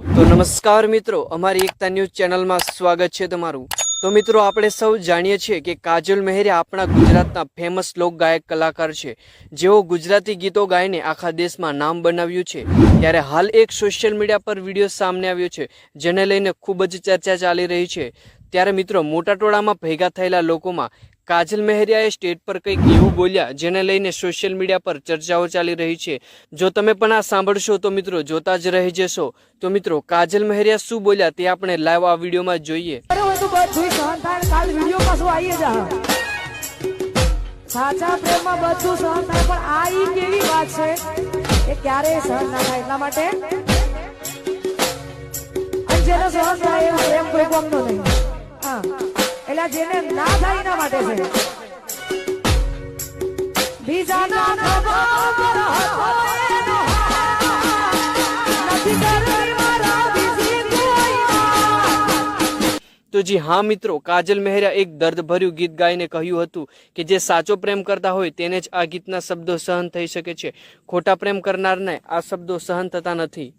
તો નમસ્કાર મિત્રો, અમારી એકતા ન્યૂઝ ચેનલમાં સ્વાગત છે તમારું. તો મિત્રો, આપણે સૌ જાણીએ છીએ કે કાજલ મહેરે આપણા ગુજરાતના ફેમસ લોક ગાયક કલાકાર છે. જેઓ ગુજરાતી ગીતો ગાઈને આખા દેશમાં નામ બનાવ્યું છે. ત્યારે હાલ એક સોશિયલ મીડિયા પર વીડિયો સામે આવ્યો છે, જેને લઈને ખૂબ જ ચર્ચા ચાલી રહી છે. ત્યારે મિત્રો, મોટા ટોળામાં ભેગા થયેલા લોકોમાં કાજલ મહેરિયાએ સ્ટેટ પર કંઈક એવું બોલ્યા, જેને લઈને સોશિયલ મીડિયા પર ચર્ચાઓ ચાલી રહી છે. જો તમે પણ આ સાંભળશો તો મિત્રો જોતા જ રહી જશો. તો મિત્રો, કાજલ મહેરિયા શું બોલ્યા તે આપણે લાઈવ આ વિડીયોમાં જોઈએ. સાચા પ્રેમમાં બધું સહન થાય, પણ આ ઈ કેવી વાત છે એ ક્યારેય સહન ના થાય, એટલા માટે? જેને સહન થાય એ પ્રેમ કોઈ ગમતો નહીં. હા. એટલે જેને ના થાય એના માટે છે. તો જી હા મિત્રો, કાજલ મહેરા એક દર્દભર્યું ગીત ગાઈને કહ્યું હતું કે જે સાચો પ્રેમ કરતા હોય તેને જ આ ગીતના શબ્દો સહન થઈ શકે છે ખોટા પ્રેમ કરનારને આ શબ્દો સહન થતા નથી